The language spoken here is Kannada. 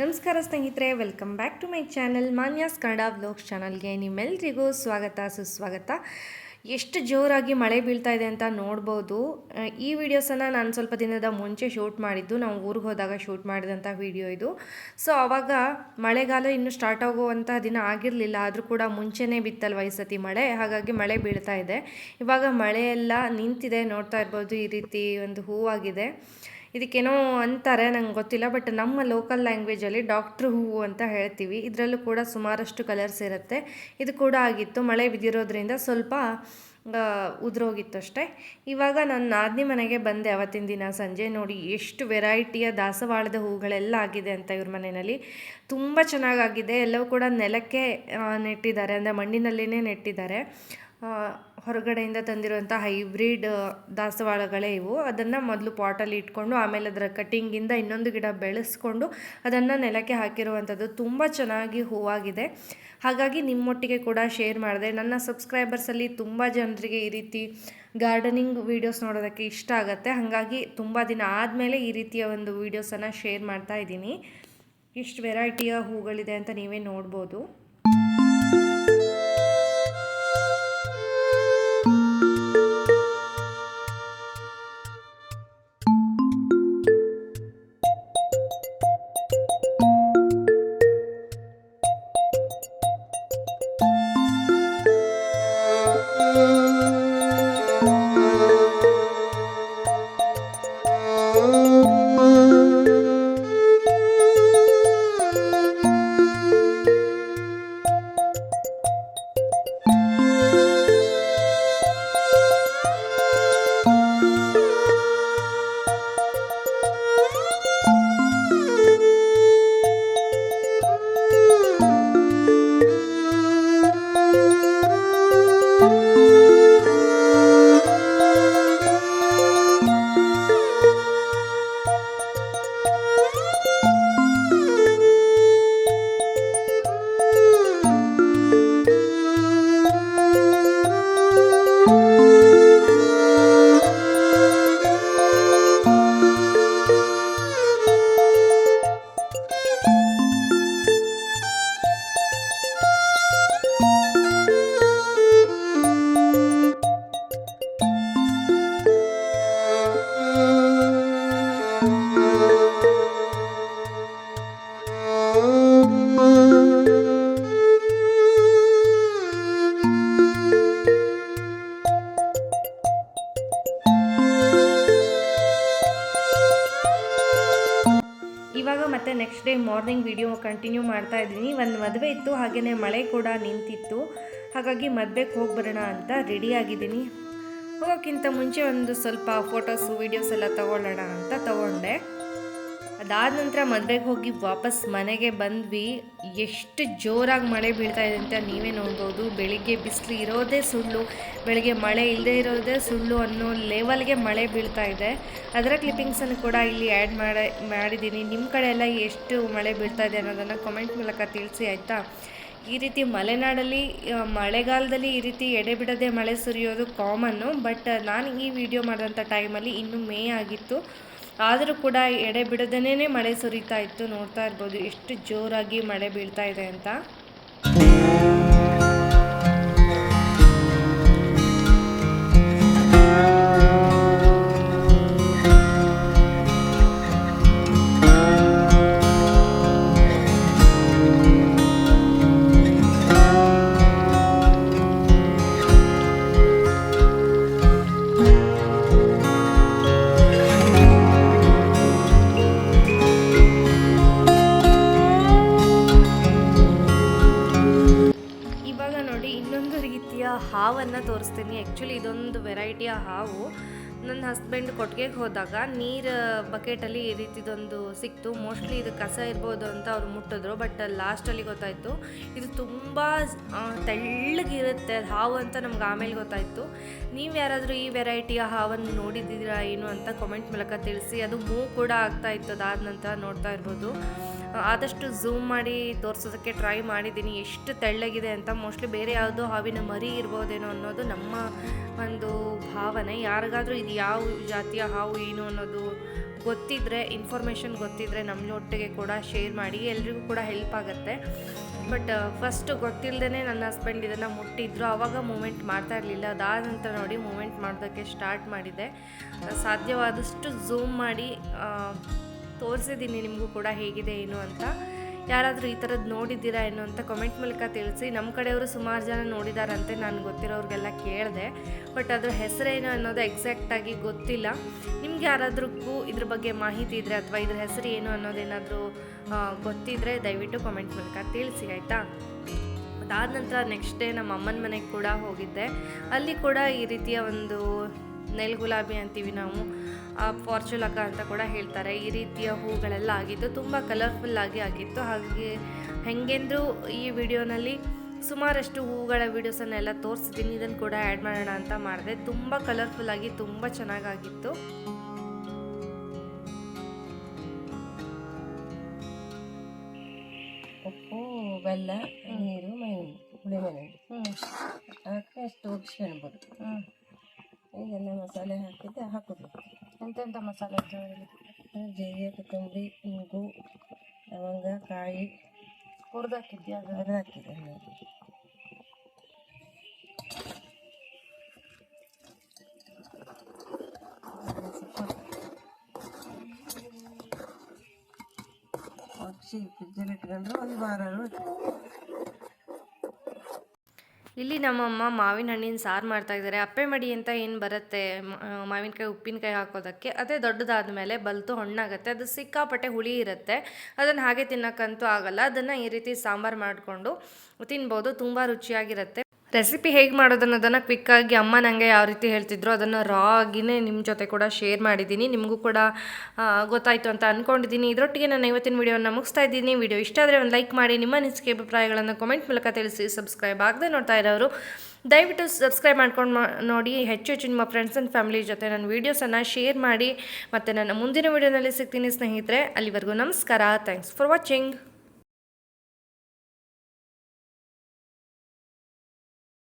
ನಮಸ್ಕಾರ ಸ್ನೇಹಿತರೆ welcome back to my channel Manya's Kannada vlogs ಚಾನಲ್ಗೆ ನಿಮ್ಮೆಲ್ಲರಿಗೂ ಸ್ವಾಗತ, ಸುಸ್ವಾಗತ. ಎಷ್ಟು ಜೋರಾಗಿ ಮಳೆ ಬೀಳ್ತಾ ಇದೆ ಅಂತ ನೋಡ್ಬೋದು. ಈ ವಿಡಿಯೋಸನ್ನು ನಾನು ಸ್ವಲ್ಪ ದಿನದ ಮುಂಚೆ ಶೂಟ್ ಮಾಡಿದ್ದು, ನಾವು ಊರಿಗೆ ಹೋದಾಗ ಶೂಟ್ ಮಾಡಿದಂಥ ವಿಡಿಯೋ ಇದು. ಸೊ ಆವಾಗ ಮಳೆಗಾಲ ಇನ್ನೂ ಸ್ಟಾರ್ಟ್ ಆಗುವಂಥ ದಿನ ಆಗಿರಲಿಲ್ಲ, ಆದರೂ ಕೂಡ ಮುಂಚೆನೇ ಬಿತ್ತಲ್ವ ಈ ಸತಿ ಮಳೆ? ಹಾಗಾಗಿ ಮಳೆ ಬೀಳ್ತಾ ಇದೆ. ಇವಾಗ ಮಳೆ ಎಲ್ಲ ನಿಂತಿದೆ, ನೋಡ್ತಾ ಇರ್ಬೋದು, ಈ ರೀತಿ ಒಂದು ಹೂವಾಗಿದೆ. ಇದಕ್ಕೇನೋ ಅಂತಾರೆ, ನಂಗೆ ಗೊತ್ತಿಲ್ಲ ಬಟ್ ನಮ್ಮ ಲೋಕಲ್ ಲ್ಯಾಂಗ್ವೇಜಲ್ಲಿ ಡಾಕ್ಟ್ರ್ ಹೂವು ಅಂತ ಹೇಳ್ತೀವಿ. ಇದರಲ್ಲೂ ಕೂಡ ಸುಮಾರಷ್ಟು ಕಲರ್ಸ್ ಇರುತ್ತೆ. ಇದು ಕೂಡ ಆಗಿತ್ತು. ಮಳೆ ಬಿದ್ದಿರೋದ್ರಿಂದ ಸ್ವಲ್ಪ ಉದುರೋಗಿತ್ತು ಅಷ್ಟೇ. ಇವಾಗ ನಾನು ನಾದಿನಿ ಮನೆಗೆ ಬಂದೆ ಅವತ್ತಿನ ದಿನ ಸಂಜೆ. ನೋಡಿ, ಎಷ್ಟು ವೆರೈಟಿಯ ದಾಸವಾಳದ ಹೂಗಳೆಲ್ಲ ಆಗಿದೆ ಅಂತ ಇವ್ರ ಮನೆಯಲ್ಲಿ. ತುಂಬ ಚೆನ್ನಾಗಾಗಿದೆ. ಎಲ್ಲವೂ ಕೂಡ ನೆಲಕ್ಕೆ ನೆಟ್ಟಿದ್ದಾರೆ. ಅಂದರೆ ಮಣ್ಣಿನಲ್ಲೇ ನೆಟ್ಟಿದ್ದಾರೆ. ಹೊರಗಡೆಯಿಂದ ತಂದಿರುವಂಥ ಹೈಬ್ರಿಡ್ ದಾಸವಾಳಗಳೇ ಇವು. ಅದನ್ನು ಮೊದಲು ಪಾಟಲ್ಲಿ ಇಟ್ಕೊಂಡು, ಆಮೇಲೆ ಅದರ ಕಟ್ಟಿಂಗಿಂದ ಇನ್ನೊಂದು ಗಿಡ ಬೆಳೆಸ್ಕೊಂಡು ಅದನ್ನು ನೆಲಕ್ಕೆ ಹಾಕಿರುವಂಥದ್ದು ತುಂಬ ಚೆನ್ನಾಗಿ ಹೂವಾಗಿದೆ. ಹಾಗಾಗಿ ನಿಮ್ಮೊಟ್ಟಿಗೆ ಕೂಡ ಶೇರ್ ಮಾಡಿದೆ. ನನ್ನ ಸಬ್ಸ್ಕ್ರೈಬರ್ಸಲ್ಲಿ ತುಂಬ ಜನರಿಗೆ ಈ ರೀತಿ ಗಾರ್ಡನಿಂಗ್ ವೀಡಿಯೋಸ್ ನೋಡೋದಕ್ಕೆ ಇಷ್ಟ ಆಗುತ್ತೆ. ಹಾಗಾಗಿ ತುಂಬ ದಿನ ಆದಮೇಲೆ ಈ ರೀತಿಯ ಒಂದು ವೀಡಿಯೋಸನ್ನು ಶೇರ್ ಮಾಡ್ತಾ ಇದ್ದೀನಿ. ಇಷ್ಟು ವೆರೈಟಿಯ ಹೂಗಳಿದೆ ಅಂತ ನೀವೇ ನೋಡ್ಬೋದು. ಮತ್ತೆ next day morning video continue ಮಾಡ್ತಾ ಇದ್ದೀನಿ. ಒಂದು ಮದುವೆ ಇತ್ತು ಹಾಗೆಯೇ ಮಳೆ ಕೂಡ ನಿಂತಿತ್ತು. ಹಾಗಾಗಿ ಮದುವೆಗೆ ಹೋಗಿ ಬರೋಣ ಅಂತ ರೆಡಿ ಆಗಿದ್ದೀನಿ. ಹೋಗೋಕ್ಕಿಂತ ಮುಂಚೆ ಒಂದು ಸ್ವಲ್ಪ ಫೋಟೋಸು ವೀಡಿಯೋಸ್ ಎಲ್ಲ ತಗೊಳ್ಳೋಣ ಅಂತ ತಗೊಂಡೆ. ಅದಾದ ನಂತರ ಮದುವೆಗೆ ಹೋಗಿ ವಾಪಸ್ ಮನೆಗೆ ಬಂದ್ವಿ. ಎಷ್ಟು ಜೋರಾಗಿ ಮಳೆ ಬೀಳ್ತಾ ಇದೆ ಅಂತ ನೀವೇ ನೋಡ್ಬೋದು. ಬೆಳಿಗ್ಗೆ ಬಿಸಿಲು ಇರೋದೇ ಸುಳ್ಳು. ಬೆಳಿಗ್ಗೆ ಮಳೆ ಇಲ್ಲದೆ ಇರೋದೇ ಸುಳ್ಳು ಅನ್ನೋ ಲೆವೆಲ್ಗೆ ಮಳೆ ಬೀಳ್ತಾ ಇದೆ. ಅದರ ಕ್ಲಿಪ್ಪಿಂಗ್ಸನ್ನು ಕೂಡ ಇಲ್ಲಿ ಆ್ಯಡ್ ಮಾಡಿ, ಮಾಡಿದ್ದೀನಿ. ನಿಮ್ಮ ಕಡೆ ಎಲ್ಲ ಎಷ್ಟು ಮಳೆ ಬೀಳ್ತಾ ಇದೆ ಅನ್ನೋದನ್ನು ಕಮೆಂಟ್ ಮೂಲಕ ತಿಳಿಸಿ, ಆಯಿತಾ? ಈ ರೀತಿ ಮಲೆನಾಡಲ್ಲಿ ಮಳೆಗಾಲದಲ್ಲಿ ಈ ರೀತಿ ಎಡೆ ಬಿಡದೆ ಮಳೆ ಸುರಿಯೋದು ಕಾಮನ್ನು ಬಟ್ ನಾನು ಈ ವಿಡಿಯೋ ಮಾಡಿದಂಥ ಟೈಮಲ್ಲಿ ಇನ್ನೂ ಮೇ ಆಗಿತ್ತು. ಆದರೂ ಕೂಡ ಎಡೆ ಬಿಡದೇನೆ ಮಳೆ ಸುರಿತಾ ಇತ್ತು ನೋಡ್ತಾ ಇರ್ಬೋದು. ಎಷ್ಟು ಜೋರಾಗಿ ಮಳೆ ಬೀಳ್ತಾ ಇದೆ ಅಂತ. ರೀತಿಯ ಹಾವನ್ನು ತೋರಿಸ್ತೀನಿ. ಆ್ಯಕ್ಚುಲಿ ಇದೊಂದು ವೆರೈಟಿಯ ಹಾವು. ನನ್ನ ಹಸ್ಬೆಂಡ್ ಕೊಟ್ಟಿಗೆಗೆ ಹೋದಾಗ ನೀರು ಬಕೆಟಲ್ಲಿ ಈ ರೀತಿದೊಂದು ಸಿಕ್ತು. ಮೋಸ್ಟ್ಲಿ ಇದು ಕಸ ಇರ್ಬೋದು ಅಂತ ಅವ್ರು ಮುಟ್ಟಿದ್ರು ಬಟ್ ಲಾಸ್ಟಲ್ಲಿ ಗೊತ್ತಾಯಿತು. ಇದು ತುಂಬ ತೆಳ್ಳಗಿರುತ್ತೆ ಹಾವು ಅಂತ ನಮ್ಗೆ ಆಮೇಲೆ ಗೊತ್ತಾಯಿತು. ನೀವು ಯಾರಾದರೂ ಈ ವೆರೈಟಿಯ ಹಾವನ್ನು ನೋಡಿದ್ದೀರಾ, ಏನು ಅಂತ ಕಮೆಂಟ್ ಮೂಲಕ ತಿಳಿಸಿ. ಅದು ಮೂವ್ ಕೂಡ ಆಗ್ತಾ ಇತ್ತು ಅದಾದ ನಂತರ ನೋಡ್ತಾ ಇರ್ಬೋದು. ಆದಷ್ಟು ಝೂಮ್ ಮಾಡಿ ತೋರಿಸೋದಕ್ಕೆ ಟ್ರೈ ಮಾಡಿದ್ದೀನಿ. ಎಷ್ಟು ತೆಳ್ಳಗಿದೆ ಅಂತ ಮೋಸ್ಟ್ಲಿ ಬೇರೆ ಯಾವುದೋ ಹಾವಿನ ಮರಿ ಇರ್ಬೋದೇನೋ ಅನ್ನೋದು ನಮ್ಮ ಒಂದು ಭಾವನೆ. ಯಾರಿಗಾದರೂ ಇದು ಯಾವ ಜಾತಿಯ ಹಾವು ಏನು ಅನ್ನೋದು ಗೊತ್ತಿದ್ದರೆ ಇನ್ಫಾರ್ಮೇಷನ್ ಗೊತ್ತಿದ್ದರೆ ನಮ್ಮ ಒಟ್ಟಿಗೆ ಕೂಡ ಶೇರ್ ಮಾಡಿ, ಎಲ್ರಿಗೂ ಕೂಡ ಹೆಲ್ಪ್ ಆಗುತ್ತೆ. ಬಟ್ ಫಸ್ಟ್ ಗೊತ್ತಿಲ್ಲದೇ ನನ್ನ ಹಸ್ಬೆಂಡ್ ಇದನ್ನು ಮುಟ್ಟಿದ್ರು. ಆವಾಗ ಮೂಮೆಂಟ್ ಮಾಡ್ತಾ ಇರಲಿಲ್ಲ. ಅದಾದ ನಂತರ ನೋಡಿ ಮೂಮೆಂಟ್ ಮಾಡೋದಕ್ಕೆ ಸ್ಟಾರ್ಟ್ ಮಾಡಿದೆ. ಸಾಧ್ಯವಾದಷ್ಟು ಝೂಮ್ ಮಾಡಿ ತೋರಿಸಿದ್ದೀನಿ ನಿಮಗೂ ಕೂಡ ಹೇಗಿದೆ ಏನು ಅಂತ. ಯಾರಾದರೂ ಈ ಥರದ್ದು ನೋಡಿದ್ದೀರಾ ಏನು ಅಂತ ಕಮೆಂಟ್ ಮೂಲಕ ತಿಳಿಸಿ. ನಮ್ಮ ಕಡೆಯವರು ಸುಮಾರು ಜನ ನೋಡಿದಾರಂತೆ, ನಾನು ಗೊತ್ತಿರೋರಿಗೆಲ್ಲ ಕೇಳಿದೆ. ಬಟ್ ಅದ್ರ ಹೆಸರೇನು ಅನ್ನೋದು ಎಕ್ಸಾಕ್ಟಾಗಿ ಗೊತ್ತಿಲ್ಲ. ನಿಮ್ಗೆ ಯಾರಾದ್ರೂ ಇದ್ರ ಬಗ್ಗೆ ಮಾಹಿತಿ ಇದ್ದರೆ ಅಥವಾ ಇದ್ರ ಹೆಸರು ಏನು ಅನ್ನೋದೇನಾದರೂ ಗೊತ್ತಿದ್ದರೆ ದಯವಿಟ್ಟು ಕಮೆಂಟ್ ಮೂಲಕ ತಿಳಿಸಿ, ಆಯಿತಾ? ಅದಾದ ನಂತರ ನೆಕ್ಸ್ಟ್ ಡೇ ನಮ್ಮ ಅಮ್ಮನ ಮನೆಗೆ ಕೂಡ ಹೋಗಿದ್ದೆ. ಅಲ್ಲಿ ಕೂಡ ಈ ರೀತಿಯ ಒಂದು ನೆಲ್ ಗುಲಾಬಿ ಅಂತೀವಿ ನಾವು ಫಾರ್ಚುಲಕ ಅಂತ ಕೂಡ ಹೇಳ್ತಾರೆ. ಈ ರೀತಿಯ ಹೂಗಳೆಲ್ಲ ಆಗಿತ್ತು ತುಂಬ ಕಲರ್ಫುಲ್ ಆಗಿ ಆಗಿತ್ತು. ಹಾಗೆ ಹೆಂಗೆಂದರೂ ಈ ವಿಡಿಯೋನಲ್ಲಿ ಸುಮಾರಷ್ಟು ಹೂಗಳ ವೀಡಿಯೋಸನ್ನೆಲ್ಲ ತೋರಿಸ್ತೀನಿ ಇದನ್ನು ಕೂಡ ಆ್ಯಡ್ ಮಾಡೋಣ ಅಂತ ಮಾಡಿದೆ. ತುಂಬ ಕಲರ್ಫುಲ್ ಆಗಿ ತುಂಬ ಚೆನ್ನಾಗಾಗಿತ್ತು. ಉಪ್ಪು ಬೆಲ್ಲ ನೀರು ಮೈ ಹುಳಿ ಮೆಣಸು ಹಾಕಿ ಅಷ್ಟು ಉಗ್ಸ್ಕೊಳ್ಬೋದು ಈಗೆಲ್ಲ ಮಸಾಲೆ ಹಾಕಿದ್ದೆ ಹಾಕೋದು ಎಂತೆಂಥ ಮಸಾಲೆ ಇದರಲ್ಲಿ ಜೀರಿಗೆ ಕೊತ್ತಂಬರಿ ಇಂಗು ಲವಂಗ ಕಾಯಿ ಹುರಿದಾಕಿದ್ಯಾ ಅದು ಹಾಕಿದೆ ಹಾಕಿ ಫ್ರಿಜ್ಜಲ್ಲಿ ಇಟ್ಕೊಂಡ್ರೆ ಒಂದು ವಾರ ಇಲ್ಲಿ ನಮ್ಮಮ್ಮ ಮಾವಿನ ಹಣ್ಣಿನ ಸಾರು ಮಾಡ್ತಾ ಇದ್ದಾರೆ. ಅಪ್ಪೆ ಮಡಿ ಅಂತ ಏನು ಬರುತ್ತೆ? ಮಾವಿನಕಾಯಿ, ಉಪ್ಪಿನಕಾಯಿ ಹಾಕೋದಕ್ಕೆ. ಅದೇ ದೊಡ್ಡದಾದ ಮೇಲೆ ಬಲ್ತು ಹಣ್ಣಾಗುತ್ತೆ. ಅದು ಸಿಕ್ಕಾಪಟ್ಟೆ ಹುಳಿ ಇರುತ್ತೆ. ಅದನ್ನು ಹಾಗೆ ತಿನ್ನೋಕ್ಕಂತೂ ಆಗಲ್ಲ. ಅದನ್ನು ಈ ರೀತಿ ಸಾಂಬಾರು ಮಾಡಿಕೊಂಡು ತಿನ್ಬೋದು. ತುಂಬ ರುಚಿಯಾಗಿರುತ್ತೆ. ರೆಸಿಪಿ ಹೇಗೆ ಮಾಡೋದು ಅನ್ನೋದನ್ನು ಕ್ವಿಕ್ಕಾಗಿ ಅಮ್ಮ ನನಗೆ ಯಾವ ರೀತಿ ಹೇಳ್ತಿದ್ರು ಅದನ್ನು ರಾ ಆಗಿನೇ ನಿಮ್ಮ ಜೊತೆ ಕೂಡ ಶೇರ್ ಮಾಡಿದ್ದೀನಿ ನಿಮಗೂ ಕೂಡ ಗೊತ್ತಾಯಿತು ಅಂತ ಅಂದ್ಕೊಂಡಿದ್ದೀನಿ ಇದರೊಟ್ಟಿಗೆ ನಾನು ಇವತ್ತಿನ ವಿಡಿಯೋನ ಮುಗಿಸ್ತಾ ಇದ್ದೀನಿ. ವಿಡಿಯೋ ಇಷ್ಟ ಆದರೆ ಒಂದು ಲೈಕ್ ಮಾಡಿ, ನಿಮ್ಮ ಅನಿಸಿಕೆ ಅಭಿಪ್ರಾಯಗಳನ್ನು ಕಾಮೆಂಟ್ ಮೂಲಕ ತಿಳಿಸಿ ಸಬ್ಸ್ಕ್ರೈಬ್ ಆಗದೆ ನೋಡ್ತಾ ಇರೋರು, ದಯವಿಟ್ಟು ಸಬ್ಸ್ಕ್ರೈಬ್ ಮಾಡ್ಕೊಂಡು ನೋಡಿ. ಹೆಚ್ಚು ಹೆಚ್ಚು ನಿಮ್ಮ ಫ್ರೆಂಡ್ಸ್ ಆ್ಯಂಡ್ ಫ್ಯಾಮಿಲಿ ಜೊತೆ ನನ್ನ ವೀಡಿಯೋಸನ್ನು ಶೇರ್ ಮಾಡಿ. ಮತ್ತು ನನ್ನ ಮುಂದಿನ ವೀಡಿಯೋನಲ್ಲಿ ಸಿಗ್ತೀನಿ ಸ್ನೇಹಿತರೆ, ಅಲ್ಲಿವರೆಗೂ ನಮಸ್ಕಾರ. Thanks for watching